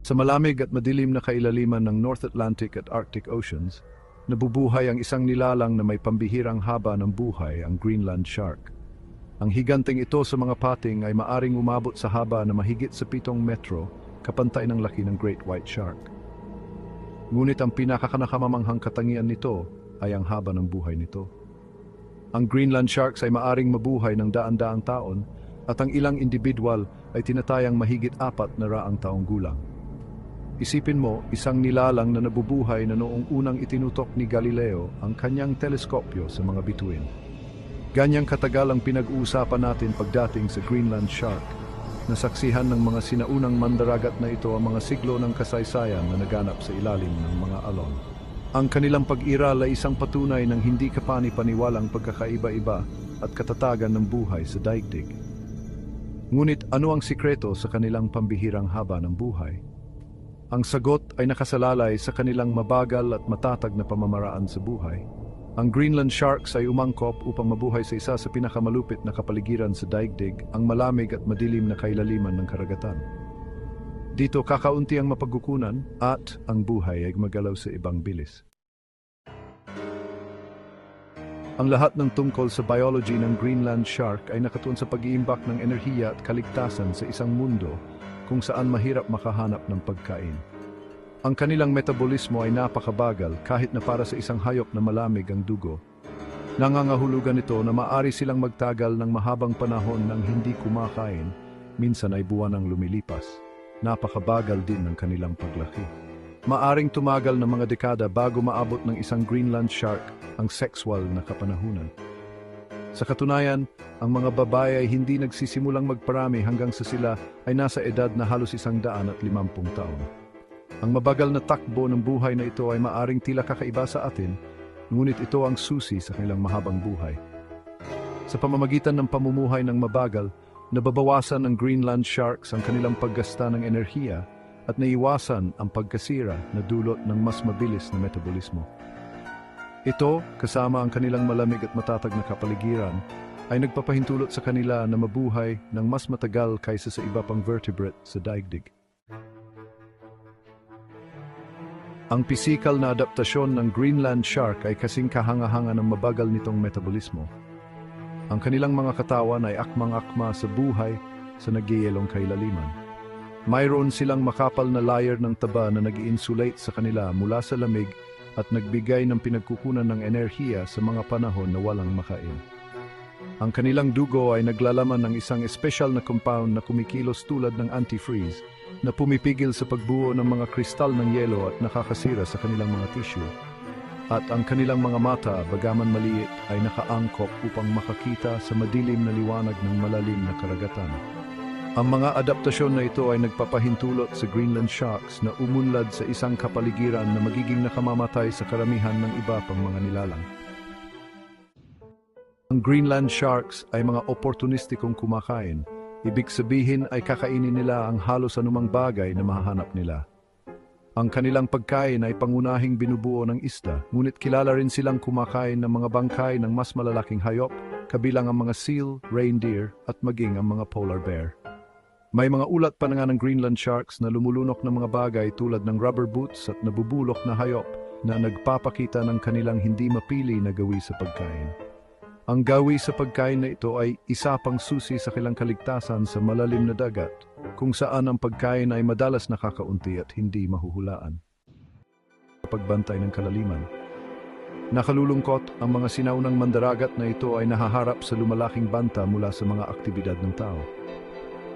Sa malamig at madilim na kailaliman ng North Atlantic at Arctic Oceans, nabubuhay ang isang nilalang na may pambihirang haba ng buhay, ang Greenland shark. Ang higanteng ito sa mga pating ay maaring umabot sa haba na mahigit sa pitong metro, kapantay ng laki ng Great White Shark. Ngunit ang pinakakanakamamamanghang katangian nito ay ang haba ng buhay nito. Ang Greenland sharks ay maaring mabuhay ng daan-daang taon at ang ilang individual ay tinatayang mahigit apat na raang taong gulang. Isipin mo, isang nilalang na nabubuhay na noong unang itinutok ni Galileo ang kanyang teleskopyo sa mga bituin. Ganyang katagal ang pinag-uusapan natin pagdating sa Greenland shark. Nasaksihan ng mga sinaunang mandaragat na ito ang mga siglo ng kasaysayan na naganap sa ilalim ng mga alon. Ang kanilang pag-iral ay isang patunay ng hindi kapani-paniwalang pagkakaiba-iba at katatagan ng buhay sa daigdig. Ngunit ano ang sikreto sa kanilang pambihirang haba ng buhay? Ang sagot ay nakasalalay sa kanilang mabagal at matatag na pamamaraan sa buhay. Ang Greenland sharks ay umangkop upang mabuhay sa isa sa pinakamalupit na kapaligiran sa daigdig, ang malamig at madilim na kailaliman ng karagatan. Dito kakaunti ang mapagkukunan at ang buhay ay magalaw sa ibang bilis. Ang lahat ng tungkol sa biology ng Greenland shark ay nakatuon sa pag-iimbak ng enerhiya at kaligtasan sa isang mundo kung saan mahirap makahanap ng pagkain. Ang kanilang metabolismo ay napakabagal kahit na para sa isang hayop na malamig ang dugo. Nangangahulugan ito na maari silang magtagal ng mahabang panahon ng hindi kumakain, minsan ay buwan ang lumilipas. Napakabagal din ng kanilang paglaki. Maaring tumagal ng mga dekada bago maabot ng isang Greenland shark ang sexual na kapanahunan. Sa katunayan, ang mga babae ay hindi nagsisimulang magparami hanggang sa sila ay nasa edad na halos isang daan at limampung taon. Ang mabagal na takbo ng buhay na ito ay maaring tila kakaiba sa atin, ngunit ito ang susi sa kanilang mahabang buhay. Sa pamamagitan ng pamumuhay ng mabagal, nababawasan ng Greenland sharks ang kanilang paggasta ng enerhiya at naiwasan ang pagkasira na dulot ng mas mabilis na metabolismo. Ito, kasama ang kanilang malamig at matatag na kapaligiran, ay nagpapahintulot sa kanila na mabuhay ng mas matagal kaysa sa iba pang vertebrate sa daigdig. Ang pisikal na adaptasyon ng Greenland shark ay kasing kahanga-hanga ng mabagal nitong metabolismo. Ang kanilang mga katawan ay akmang-akma sa buhay sa nagyayelong kailaliman. Mayroon silang makapal na layer ng taba na nag insulate sa kanila mula sa lamig at nagbigay ng pinagkukunan ng enerhiya sa mga panahon na walang makain. Ang kanilang dugo ay naglalaman ng isang espesyal na compound na kumikilos tulad ng antifreeze na pumipigil sa pagbuo ng mga kristal ng yelo at nakakasira sa kanilang mga tissue. At ang kanilang mga mata, bagaman maliit, ay nakaangkop upang makakita sa madilim na liwanag ng malalim na karagatan. Ang mga adaptasyon na ito ay nagpapahintulot sa Greenland sharks na umunlad sa isang kapaligiran na magiging nakamamatay sa karamihan ng iba pang mga nilalang. Ang Greenland sharks ay mga oportunistikong kumakain. Ibig sabihin ay kakainin nila ang halos anumang bagay na mahahanap nila. Ang kanilang pagkain ay pangunahing binubuo ng isda, ngunit kilala rin silang kumakain ng mga bangkay ng mas malalaking hayop, kabilang ang mga seal, reindeer at maging ang mga polar bear. May mga ulat pa na nga ng Greenland sharks na lumulunok ng mga bagay tulad ng rubber boots at nabubulok na hayop na nagpapakita ng kanilang hindi mapili na gawi sa pagkain. Ang gawi sa pagkain na ito ay isa pang susi sa kilang kaligtasan sa malalim na dagat, kung saan ang pagkain ay madalas nakakaunti at hindi mahuhulaan. Pagbantay ng kalaliman. Nakalulungkot, ang mga sinaunang mandaragat na ito ay nahaharap sa lumalaking banta mula sa mga aktibidad ng tao.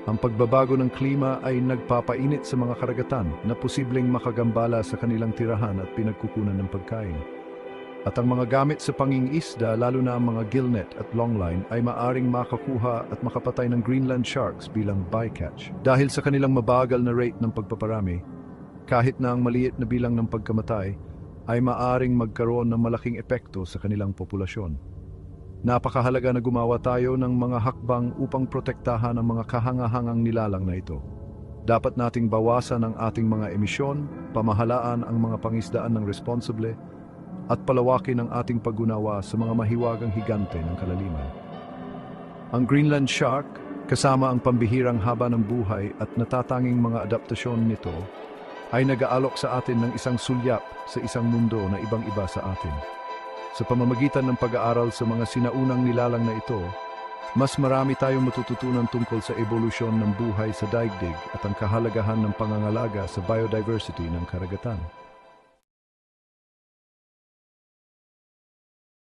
Ang pagbabago ng klima ay nagpapainit sa mga karagatan na posibleng makagambala sa kanilang tirahan at pinagkukunan ng pagkain. At ang mga gamit sa panging-isda, lalo na ang mga gillnet at longline, ay maaring makakuha at makapatay ng Greenland sharks bilang bycatch. Dahil sa kanilang mabagal na rate ng pagpaparami, kahit na ang maliit na bilang ng pagkamatay, ay maaring magkaroon ng malaking epekto sa kanilang populasyon. Napakahalaga na gumawa tayo ng mga hakbang upang protektahan ang mga kahangahangang nilalang na ito. Dapat nating bawasan ang ating mga emisyon, pamahalaan ang mga pangisdaan ng responsable, at palawakin ang ating pag-unawa sa mga mahiwagang higante ng kalaliman. Ang Greenland shark, kasama ang pambihirang haba ng buhay at natatanging mga adaptasyon nito, ay nag-aalok sa atin ng isang sulyap sa isang mundo na ibang-iba sa atin. Sa pamamagitan ng pag-aaral sa mga sinaunang nilalang na ito, mas marami tayong matututunan tungkol sa ebolusyon ng buhay sa daigdig at ang kahalagahan ng pangangalaga sa biodiversity ng karagatan.